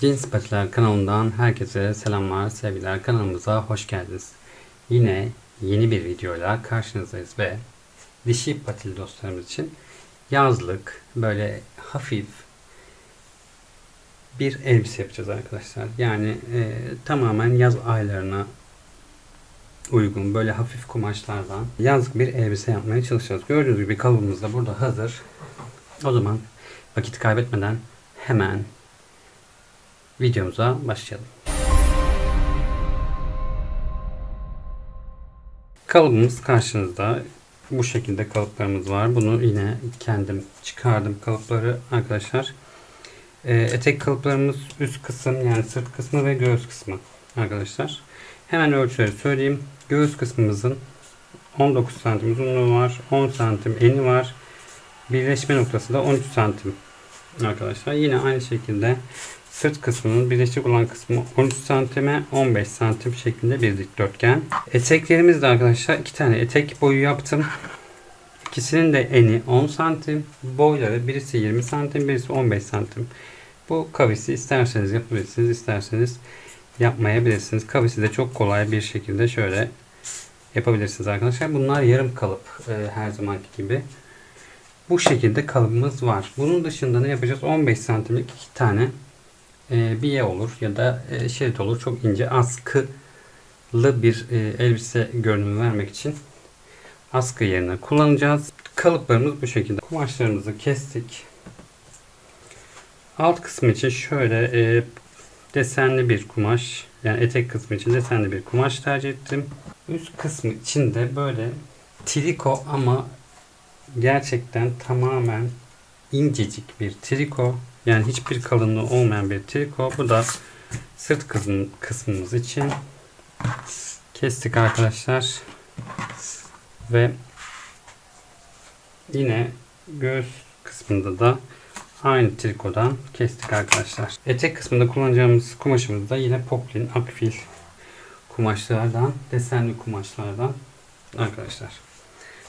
Cins Patiler kanalından herkese selamlar, sevgiler. Kanalımıza hoş geldiniz. Yine yeni bir videoyla karşınızdayız ve dişi patili dostlarımız için yazlık, böyle hafif bir elbise yapacağız arkadaşlar. Yani e, tamamen yaz aylarına uygun böyle hafif kumaşlardan yazlık bir elbise yapmaya çalışacağız. Gördüğünüz gibi kalıbımız da burada hazır. O zaman vakit kaybetmeden hemen videomuza başlayalım. Kalıbımız karşınızda. Bu şekilde kalıplarımız var. Bunu yine kendim çıkardım kalıpları arkadaşlar. Ee, etek kalıplarımız üst kısım yani sırt kısmı ve göğüs kısmı arkadaşlar. Hemen ölçüleri söyleyeyim. Göğüs kısmımızın 19 santim uzunluğu var. 10 santim eni var. Birleşme noktası da 13 santim arkadaşlar. Yine aynı şekilde sırt kısmının birleşik olan kısmı 13 santime 15 santim şeklinde bir dikdörtgen. Eteklerimizde arkadaşlar iki tane etek boyu yaptım. İkisinin de eni 10 santim. Boyları birisi 20 santim birisi 15 santim. Bu kavisi isterseniz yapabilirsiniz isterseniz yapmayabilirsiniz. Kavisi de çok kolay bir şekilde şöyle yapabilirsiniz arkadaşlar. Bunlar yarım kalıp e, her zamanki gibi. Bu şekilde kalıbımız var. Bunun dışında ne yapacağız? 15 santimlik iki tane e, biye olur ya da e, şerit olur. Çok ince askılı bir e, elbise görünümü vermek için askı yerine kullanacağız. Kalıplarımız bu şekilde. Kumaşlarımızı kestik. Alt kısmı için şöyle e, desenli bir kumaş yani etek kısmı için desenli bir kumaş tercih ettim. Üst kısmı için de böyle triko ama gerçekten tamamen incecik bir triko. Yani hiçbir kalınlığı olmayan bir triko. Bu da sırt kısmı, kısmımız için kestik arkadaşlar. Ve yine göğüs kısmında da aynı trikodan kestik arkadaşlar. Etek kısmında kullanacağımız kumaşımız da yine poplin akfil kumaşlardan, desenli kumaşlardan arkadaşlar.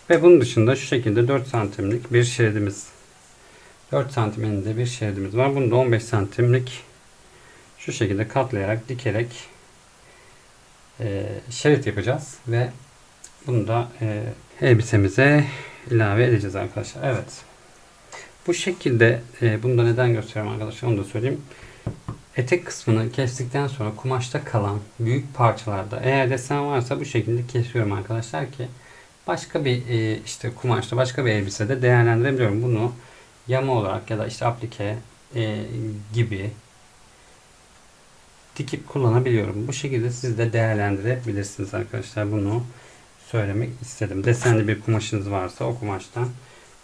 Ve bunun dışında şu şekilde 4 santimlik bir şeridimiz 4 santim eninde bir şeridimiz var. Bunu da 15 santimlik şu şekilde katlayarak dikerek e, şerit yapacağız ve bunu da e, elbisemize ilave edeceğiz arkadaşlar. Evet. Bu şekilde e, bunu da neden gösteriyorum arkadaşlar onu da söyleyeyim. Etek kısmını kestikten sonra kumaşta kalan büyük parçalarda eğer desen varsa bu şekilde kesiyorum arkadaşlar ki başka bir e, işte kumaşta başka bir elbisede değerlendirebiliyorum. Bunu yama olarak ya da işte aplike e, gibi dikip kullanabiliyorum. Bu şekilde siz de değerlendirebilirsiniz arkadaşlar. Bunu söylemek istedim. Desenli bir kumaşınız varsa o kumaştan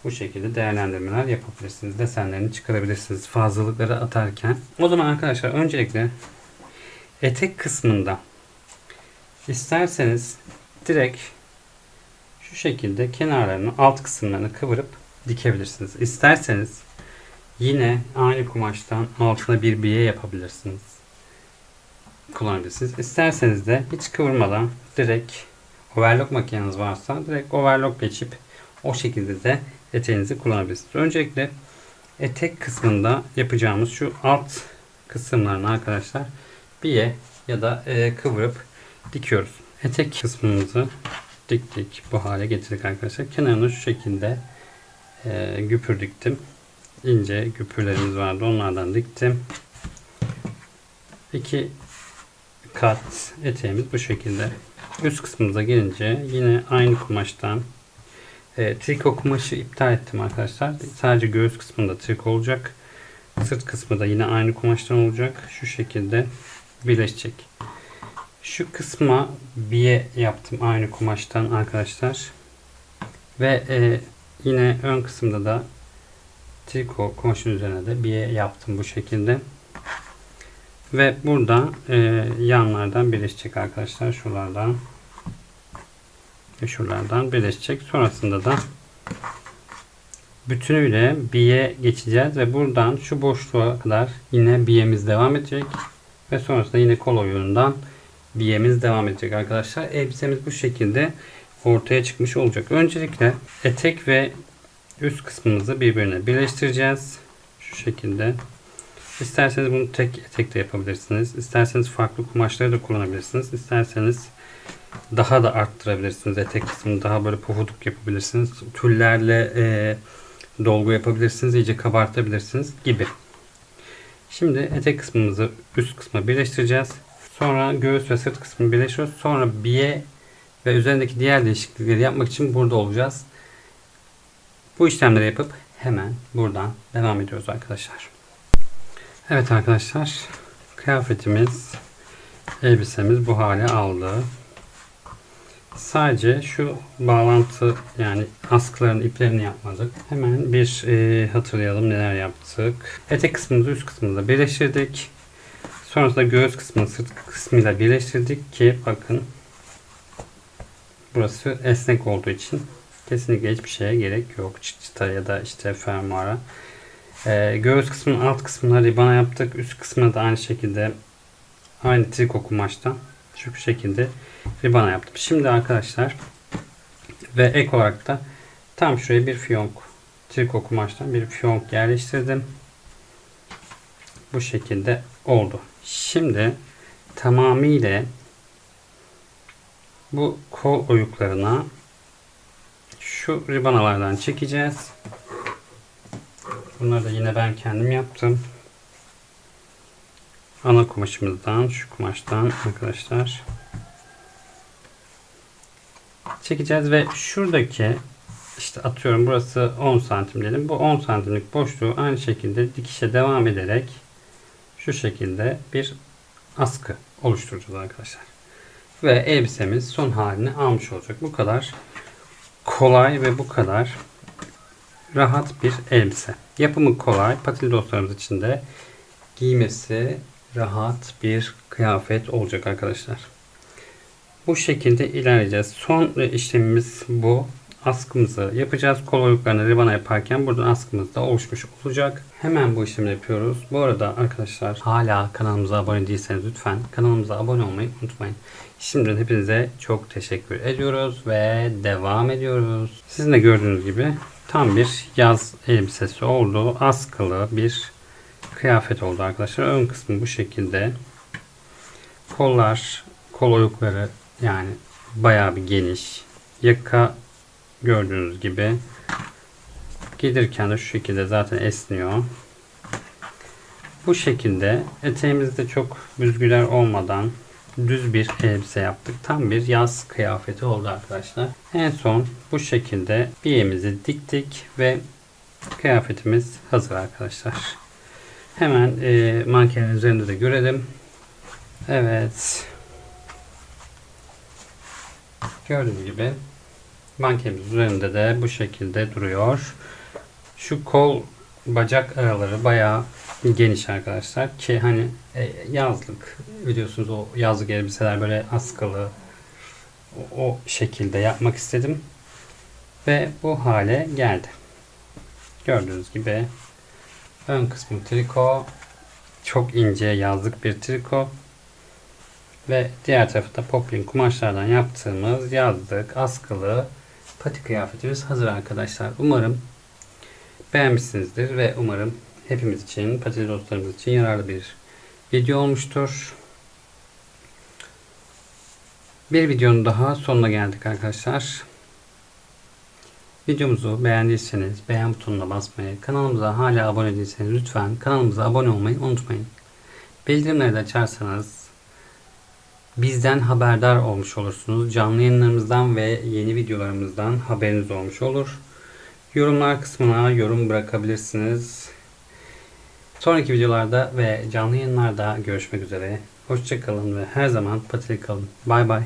bu şekilde değerlendirmeler yapabilirsiniz. Desenlerini çıkarabilirsiniz fazlalıkları atarken. O zaman arkadaşlar öncelikle etek kısmında isterseniz direkt şu şekilde kenarlarını alt kısımlarını kıvırıp dikebilirsiniz. İsterseniz yine aynı kumaştan altına bir biye yapabilirsiniz. Kullanabilirsiniz. İsterseniz de hiç kıvırmadan direkt overlock makineniz varsa direkt overlock geçip o şekilde de eteğinizi kullanabilirsiniz. Öncelikle etek kısmında yapacağımız şu alt kısımlarını arkadaşlar biye ya da e, kıvırıp dikiyoruz. Etek kısmımızı diktik. Bu hale getirdik arkadaşlar. Kenarını şu şekilde e, güpür diktim. İnce güpürlerimiz vardı. Onlardan diktim. İki kat eteğimiz bu şekilde. Üst kısmımıza gelince yine aynı kumaştan e, triko kumaşı iptal ettim arkadaşlar. Sadece göğüs kısmında triko olacak. Sırt kısmı da yine aynı kumaştan olacak. Şu şekilde birleşecek. Şu kısma biye yaptım aynı kumaştan arkadaşlar. Ve e, yine ön kısımda da triko kumaşın üzerine de biye yaptım bu şekilde. Ve burada e, yanlardan birleşecek arkadaşlar. Şuralardan ve şuralardan birleşecek. Sonrasında da bütünüyle biye geçeceğiz ve buradan şu boşluğa kadar yine biyemiz devam edecek. Ve sonrasında yine kol oyunundan biyemiz devam edecek arkadaşlar. Elbisemiz bu şekilde ortaya çıkmış olacak. Öncelikle etek ve üst kısmımızı birbirine birleştireceğiz. Şu şekilde İsterseniz bunu tek etek de yapabilirsiniz. İsterseniz farklı kumaşları da kullanabilirsiniz. İsterseniz daha da arttırabilirsiniz. Etek kısmını daha böyle pofuduk yapabilirsiniz. Tüllerle e, dolgu yapabilirsiniz. iyice kabartabilirsiniz gibi. Şimdi etek kısmımızı üst kısma birleştireceğiz. Sonra göğüs ve sırt kısmını birleştiriyoruz. Sonra biye ve üzerindeki diğer değişiklikleri yapmak için burada olacağız. Bu işlemleri yapıp hemen buradan devam ediyoruz arkadaşlar. Evet arkadaşlar kıyafetimiz elbisemiz bu hale aldı. Sadece şu bağlantı yani askıların iplerini yapmadık. Hemen bir e, hatırlayalım neler yaptık. Etek kısmımızı üst kısmında birleştirdik. Sonrasında göğüs kısmını sırt kısmıyla birleştirdik ki bakın burası esnek olduğu için kesinlikle hiçbir şeye gerek yok. Çıta ya da işte fermuara. Ee, göğüs kısmının alt kısmını ribana yaptık. Üst kısmını da aynı şekilde aynı triko kumaştan şu şekilde ribana yaptım. Şimdi arkadaşlar ve ek olarak da tam şuraya bir fiyonk triko kumaştan bir fiyonk yerleştirdim. Bu şekilde oldu. Şimdi tamamıyla bu kol oyuklarına şu ribanalardan çekeceğiz. Bunları da yine ben kendim yaptım. Ana kumaşımızdan, şu kumaştan arkadaşlar çekeceğiz ve şuradaki işte atıyorum burası 10 santim diyelim. Bu 10 santimlik boşluğu aynı şekilde dikişe devam ederek şu şekilde bir askı oluşturacağız arkadaşlar. Ve elbisemiz son halini almış olacak. Bu kadar kolay ve bu kadar rahat bir elbise. Yapımı kolay. Patil dostlarımız için de giymesi rahat bir kıyafet olacak arkadaşlar. Bu şekilde ilerleyeceğiz. Son işlemimiz bu. Askımızı yapacağız. Kol oyuklarını ribana yaparken buradan askımız da oluşmuş olacak. Hemen bu işlemi yapıyoruz. Bu arada arkadaşlar hala kanalımıza abone değilseniz lütfen kanalımıza abone olmayı unutmayın. Şimdiden hepinize çok teşekkür ediyoruz ve devam ediyoruz. Sizin de gördüğünüz gibi tam bir yaz elbisesi oldu. Askılı bir kıyafet oldu arkadaşlar. Ön kısmı bu şekilde. Kollar, kol oyukları yani bayağı bir geniş. Yaka gördüğünüz gibi. Gelirken de şu şekilde zaten esniyor. Bu şekilde eteğimizde çok büzgüler olmadan düz bir elbise yaptık. Tam bir yaz kıyafeti oldu arkadaşlar. En son bu şekilde biyemizi diktik ve kıyafetimiz hazır arkadaşlar. Hemen e, mankenin üzerinde de görelim. Evet. Gördüğünüz gibi mankenimiz üzerinde de bu şekilde duruyor. Şu kol bacak araları bayağı geniş arkadaşlar ki hani e, yazlık biliyorsunuz o yazlık elbiseler böyle askılı o şekilde yapmak istedim ve bu hale geldi. Gördüğünüz gibi ön kısmı triko çok ince yazlık bir triko ve diğer tarafta poplin kumaşlardan yaptığımız yazlık askılı pati kıyafetimiz hazır arkadaşlar. Umarım beğenmişsinizdir ve umarım hepimiz için, patates dostlarımız için yararlı bir video olmuştur. Bir videonun daha sonuna geldik arkadaşlar. Videomuzu beğendiyseniz beğen butonuna basmayı, kanalımıza hala abone değilseniz lütfen kanalımıza abone olmayı unutmayın. Bildirimleri de açarsanız bizden haberdar olmuş olursunuz. Canlı yayınlarımızdan ve yeni videolarımızdan haberiniz olmuş olur. Yorumlar kısmına yorum bırakabilirsiniz. Sonraki videolarda ve canlı yayınlarda görüşmek üzere. Hoşçakalın ve her zaman patili kalın. Bay bay.